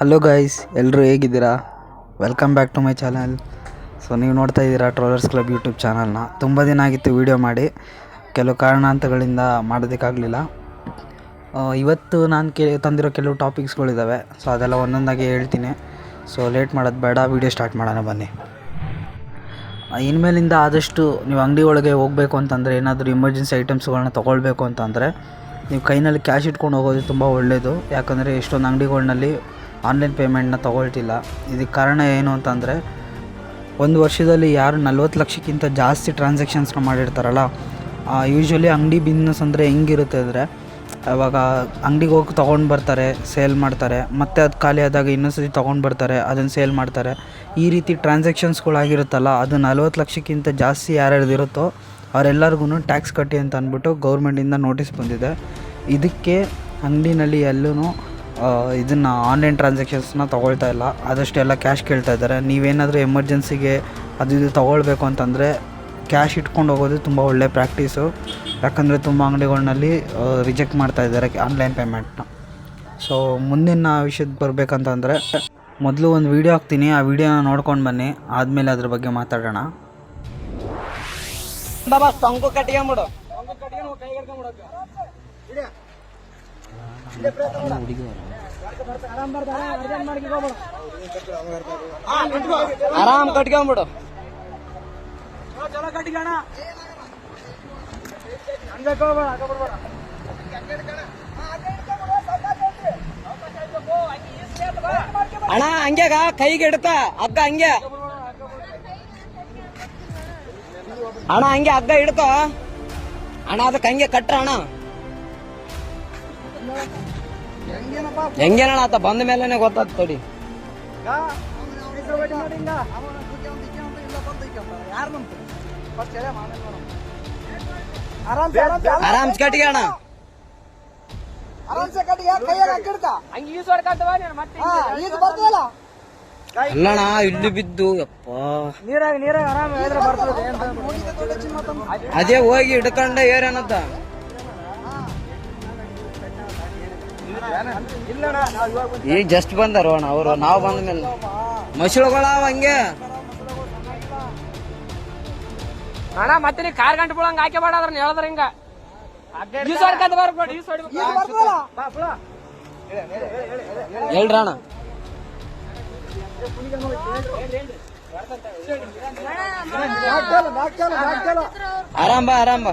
Hello guys ಎಲ್ಲರೂ ಹೇಗಿದ್ದೀರಾ? Welcome back to my channel so ನೀವು ನೋಡ್ತಾ ಇದ್ದೀರಾ ಟ್ರೋಲರ್ಸ್ ಕ್ಲಬ್ ಯೂಟ್ಯೂಬ್ ಚಾನಲ್ನ ತುಂಬ ದಿನ ಆಗಿತ್ತು ವೀಡಿಯೋ ಮಾಡಿ. ಕೆಲವು ಕಾರಣಾಂತಗಳಿಂದ ಮಾಡೋದಕ್ಕಾಗಲಿಲ್ಲ. ಇವತ್ತು ನಾನು ಕೇ, ತಂದಿರೋ ಕೆಲವು ಟಾಪಿಕ್ಸ್ಗಳಿದ್ದಾವೆ ಸೊ ಅದೆಲ್ಲ ಒಂದೊಂದಾಗಿ ಹೇಳ್ತೀನಿ. ಸೊ ಲೇಟ್ ಮಾಡೋದು ಬೇಡ. ವೀಡಿಯೋ ಸ್ಟಾರ್ಟ್ ಮಾಡೋಣ ಬನ್ನಿ. ಇನ್ಮೇಲಿಂದ ಆದಷ್ಟು ನೀವು ಅಂಗಡಿ ಒಳಗೆ ಹೋಗಬೇಕು ಅಂತಂದರೆ, ಏನಾದರೂ ಎಮರ್ಜೆನ್ಸಿ ಐಟಮ್ಸ್ಗಳನ್ನ ತೊಗೊಳ್ಬೇಕು ಅಂತಂದರೆ, ನೀವು ಕೈನಲ್ಲಿ ಕ್ಯಾಶ್ ಇಟ್ಕೊಂಡು ಹೋಗೋದು ತುಂಬ ಒಳ್ಳೆಯದು ಯಾಕಂದರೆ, ಎಷ್ಟೊಂದು ಅಂಗಡಿಗಳ್ನಲ್ಲಿ ಆನ್ಲೈನ್ ಪೇಮೆಂಟ್ನ ತೊಗೊಳ್ತಿಲ್ಲ. ಇದಕ್ಕೆ ಕಾರಣ ಏನು ಅಂತಂದರೆ, ಒಂದು ವರ್ಷದಲ್ಲಿ ಯಾರು ನಲ್ವತ್ತು ಲಕ್ಷಕ್ಕಿಂತ ಜಾಸ್ತಿ ಟ್ರಾನ್ಸಾಕ್ಷನ್ಸ್ನ ಮಾಡಿರ್ತಾರಲ್ಲ ಯೂಶ್ವಲಿ ಅಂಗಡಿ ಬಿಸ್ನೆಸ್ ಅಂದರೆ ಹೆಂಗಿರುತ್ತೆ ಅಂದರೆ, ಅವಾಗ ಅಂಗಡಿಗೆ ಹೋಗಿ ತೊಗೊಂಡು ಬರ್ತಾರೆ, ಸೇಲ್ ಮಾಡ್ತಾರೆ, ಮತ್ತೆ ಅದು ಖಾಲಿ ಆದಾಗ ಇನ್ನೊಂದು ಸತಿ ತೊಗೊಂಡು ಬರ್ತಾರೆ, ಅದನ್ನು ಸೇಲ್ ಮಾಡ್ತಾರೆ. ಈ ರೀತಿ ಟ್ರಾನ್ಸಾಕ್ಷನ್ಸ್ಗಳಾಗಿರುತ್ತಲ್ಲ, ಅದು ನಲ್ವತ್ತು ಲಕ್ಷಕ್ಕಿಂತ ಜಾಸ್ತಿ ಯಾರು ಇರುತ್ತೋ ಅವರೆಲ್ಲರಿಗೂ ಟ್ಯಾಕ್ಸ್ ಕಟ್ಟಿ ಅಂತ ಅಂದ್ಬಿಟ್ಟು ಗೌರ್ಮೆಂಟಿಂದ ನೋಟಿಸ್ ಬಂದಿದೆ. ಇದಕ್ಕೆ ಅಂಗಡಿನಲ್ಲಿ ಎಲ್ಲೂ ಇದನ್ನು ಆನ್ಲೈನ್ ಟ್ರಾನ್ಸಾಕ್ಷನ್ಸ್ನ ತೊಗೊಳ್ತಾ ಇಲ್ಲ. ಆದಷ್ಟು ಎಲ್ಲ ಕ್ಯಾಶ್ ಕೇಳ್ತಾ ಇದ್ದಾರೆ. ನೀವೇನಾದರೂ ಎಮರ್ಜೆನ್ಸಿಗೆ ಅದು ಇದು ತೊಗೊಳ್ಬೇಕು ಅಂತಂದರೆ ಕ್ಯಾಶ್ ಇಟ್ಕೊಂಡು ಹೋಗೋದು ತುಂಬ ಒಳ್ಳೆ ಪ್ರಾಕ್ಟೀಸು ಯಾಕಂದರೆ ತುಂಬ ಅಂಗಡಿಗಳ್ನಲ್ಲಿ ರಿಜೆಕ್ಟ್ ಮಾಡ್ತಾ ಇದ್ದಾರೆ ಆನ್ಲೈನ್ ಪೇಮೆಂಟ್ನ ಸೊ ಮುಂದಿನ ವಿಷಯದ ಬರಬೇಕಂತಂದರೆ, ಮೊದಲು ಒಂದು ವೀಡಿಯೋ ಹಾಕ್ತೀನಿ. ಆ ವೀಡಿಯೋನ ನೋಡ್ಕೊಂಡು ಬನ್ನಿ. ಆದಮೇಲೆ ಅದ್ರ ಬಗ್ಗೆ ಮಾತಾಡೋಣ. ಬಾಬಾ ಕಟ್ಕೊಂಬಿಡು ಆರಾಮ್ ಕಟ್ಕೊಂಬಿಡು. ಅಣ್ಣ ಹಂಗ್ಯಾಗ ಕೈಗೆ ಇಡ್ತಾ ಹಗ್ಗ ಹಂಗೆ. ಅಣ್ಣ, ಹಂಗೆ ಹಗ್ಗ ಹಿಡ್ಕೊ. ಅಣ್ಣ, ಅದಕ್ಕೆ ಹಂಗೆ ಕಟ್ರ ಅಣ್ಣ. ಹೆಂಗೇನಣ್ಣ ಆತ? ಬಂದ ಮೇಲೆನೆ ಗೊತ್ತಾತ್ ತಡಿ. ಆರಾಮ್ ಕಟ್ಟಿಗೆ ಅಣ್ಣ. ಅಲ್ಲಣ್ಣ ಇಲ್ಲಿ ಬಿದ್ದು ಯಪ್ಪ. ನೀರಾಗ ನೀರಾಗ ಆರಾಮ ಹೇಳಿದ್ರೆ ಬರ್ತದೆ ಅದೇ ಹೋಗಿ ಹಿಡ್ಕೊಂಡ ಏರೇನತ್ತ. ಈಗ ಜಸ್ಟ್ ಬಂದಾರ ಅಣ್ಣ ಅವರು ನಾವು ಬಂದ ಮೇಲೆ. ಮಸಳುಗಳಾವ ಹಂಗೆ. ಅಣ್ಣ ಮತ್ತೆ ನೀ ಕಾರ್ ಗಂಟೆ ಬಿಡಂಗ ಹಾಕಿ ಬೇಡ ಅದ್ರ ಹೇಳಿದ್ರ ಹಿಂಗ. ಹೇಳ್ರಣ ಆರಾಮ ಆರಾಮ ಆರಾಮ್ ಬಾ ಆರಾಮ್ ಬಾ.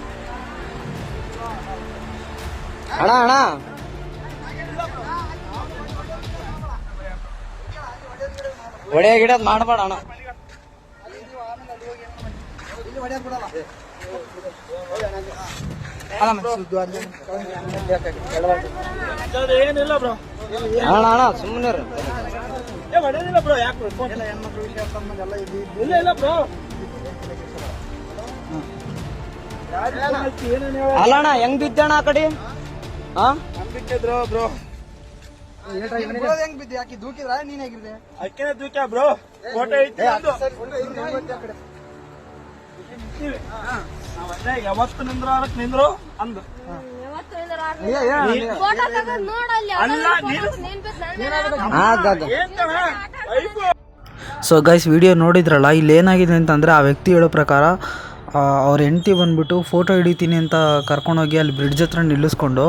ಅಣ್ಣ ಅಣ್ಣ. ಒಡೆಯ ಗಿಡದ್ ಮಾಡಬೇಡ ಅಣ್ಣ. ಏನಿಲ್ಲ ಬ್ರೋ ಅಣ್ಣ ಅಣ್ಣ ಸುಮ್ಮನೆ ಇಲ್ಲ ಇಲ್ಲ ಬ್ರೋ. ಅಲ್ಲ ಅಣ್ಣ ಹೆಂಗ್ ಬಿದ್ದಣ್ಣ ಆ ಕಡೆ? ಹಾ ಬ್ರೋ? ಹೆಂಗ್ ಬಿದ್ದಿ ಆಕಿ ದೂಕಿದ್ರ ನೀನ್ ಅಕ್ಕಿನ ಬ್ರೋ ಫೋಟೋ ಐತಿ ಯಾವತ್ತು ನಿಂದ್ರ ಅದಕ್ಕೆ ನಿಂದ್ರು ಅಂದು. ಸೊ ಗೈಸ್ ವಿಡಿಯೋ ನೋಡಿದ್ರಲ್ಲ ಇಲ್ಲಿ ಏನಾಗಿದೆ ಅಂತಂದ್ರೆ ಆ ವ್ಯಕ್ತಿ ಹೇಳೋ ಪ್ರಕಾರ ಅವ್ರ ಹೆಂಡ್ತಿ ಬಂದ್ಬಿಟ್ಟು ಫೋಟೋ ಹಿಡಿತೀನಿ ಅಂತ ಕರ್ಕೊಂಡೋಗಿ ಅಲ್ಲಿ ಬ್ರಿಡ್ಜ್ ಹತ್ರ ನಿಲ್ಲಿಸ್ಕೊಂಡು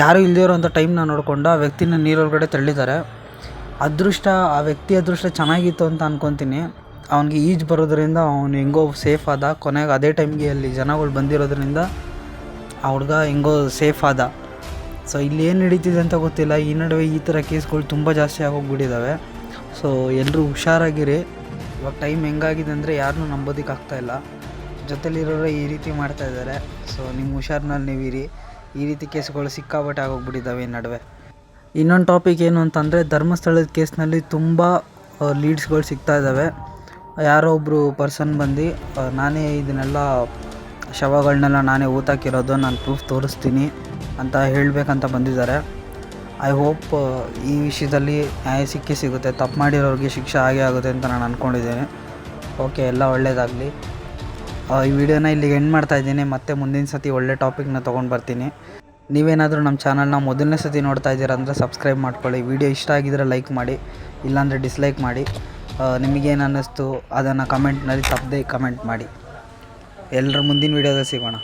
ಯಾರೂ ಇಲ್ಲದೇ ಟೈಮ್ ಟೈಮ್ನ ನೋಡಿಕೊಂಡು ಆ ವ್ಯಕ್ತಿನ ನೀರೊಳಗಡೆ ತಳ್ಳಿದ್ದಾರೆ. ಅದೃಷ್ಟ, ಆ ವ್ಯಕ್ತಿ ಅದೃಷ್ಟ ಚೆನ್ನಾಗಿತ್ತು ಅಂತ ಅಂದ್ಕೊತೀನಿ ಅವನಿಗೆ ಈಜು ಬರೋದ್ರಿಂದ ಅವನು ಹೆಂಗೋ ಸೇಫ್ ಆದ. ಕೊನೆಗೆ ಅದೇ ಟೈಮ್ಗೆ ಅಲ್ಲಿ ಜನಗಳು ಬಂದಿರೋದ್ರಿಂದ ಆ ಹುಡುಗ ಹೆಂಗೋ ಸೇಫ್ ಆದ. ಸೊ ಇಲ್ಲಿ ಏನು ನಡೀತಿದೆ ಅಂತ ಗೊತ್ತಿಲ್ಲ. ಈ ನಡುವೆ ಈ ಥರ ಕೇಸ್ಗಳು ತುಂಬ ಜಾಸ್ತಿ ಆಗೋಗ್ಬಿಟ್ಟಿದ್ದಾವೆ ಸೊ ಎಲ್ಲರೂ ಹುಷಾರಾಗಿರಿ. ಇವಾಗ ಟೈಮ್ ಹೆಂಗಾಗಿದೆ ಅಂದರೆ ಯಾರನ್ನೂ ನಂಬೋದಕ್ಕೆ ಆಗ್ತಾಯಿಲ್ಲ ಜೊತೆಲಿರೋರು ಈ ರೀತಿ ಮಾಡ್ತಾ ಇದ್ದಾರೆ. ಸೊ ನಿಮ್ಮ ಹುಷಾರ್ನಲ್ಲಿ ನೀವಿರಿ. ಈ ರೀತಿ ಕೇಸ್ಗಳು ಸಿಕ್ಕಾಪಟ್ಟೆ ಆಗೋಗ್ಬಿಟ್ಟಿದ್ದಾವೆ ಈ ನಡುವೆ. ಇನ್ನೊಂದು ಟಾಪಿಕ್ ಏನು ಅಂತಂದರೆ, ಧರ್ಮಸ್ಥಳದ ಕೇಸ್ನಲ್ಲಿ ತುಂಬ ಲೀಡ್ಸ್ಗಳು ಸಿಗ್ತಾ ಇದ್ದಾವೆ. ಯಾರೋ ಒಬ್ಬರು ಪರ್ಸನ್ ಬಂದು ನಾನೇ ಇದನ್ನೆಲ್ಲ ಶವಗಳನ್ನೆಲ್ಲ ನಾನೇ ಊತಾಕಿರೋದು, ನಾನು ಪ್ರೂಫ್ ತೋರಿಸ್ತೀನಿ ಅಂತ ಹೇಳಬೇಕಂತ ಬಂದಿದ್ದಾರೆ. ಐ ಹೋಪ್ ಈ ವಿಷಯದಲ್ಲಿ ನ್ಯಾಯ ಸಿಕ್ಕೇ ಸಿಗುತ್ತೆ. ತಪ್ಪು ಮಾಡಿರೋರಿಗೆ ಶಿಕ್ಷೆ ಆಗೇ ಆಗುತ್ತೆ ಅಂತ ನಾನು ಅಂದ್ಕೊಂಡಿದ್ದೇನೆ ಓಕೆ ಎಲ್ಲ ಒಳ್ಳೆಯದಾಗಲಿ ಈ ವಿಡಿಯೋನ ಇಲ್ಲಿಗೆ ಎಂಡ್ ಮಾಡ್ತಾ ಇದ್ದೀನಿ. ಮತ್ತೆ ಮುಂದಿನ ಸತಿ ಒಳ್ಳೆ ಟಾಪಿಕ್ನ ತೊಗೊಂಡು ಬರ್ತೀನಿ. ನೀವೇನಾದರೂ ನಮ್ಮ ಚಾನಲ್ನ ಮೊದಲನೇ ಸತಿ ನೋಡ್ತಾ ಇದ್ದೀರಾ ಅಂದರೆ ಸಬ್ಸ್ಕ್ರೈಬ್ ಮಾಡ್ಕೊಳ್ಳಿ. ವಿಡಿಯೋ ಇಷ್ಟ ಆಗಿದ್ರೆ ಲೈಕ್ ಮಾಡಿ, ಇಲ್ಲಾಂದರೆ ಡಿಸ್ಲೈಕ್ ಮಾಡಿ. ನಿಮಗೇನು ಅನ್ನಿಸ್ತು ಅದನ್ನು ಕಮೆಂಟ್ನಲ್ಲಿ ತಪ್ಪದೆ ಕಮೆಂಟ್ ಮಾಡಿ. ಎಲ್ಲರ ಮುಂದಿನ ವೀಡಿಯೋದಲ್ಲಿ ಸಿಗೋಣ.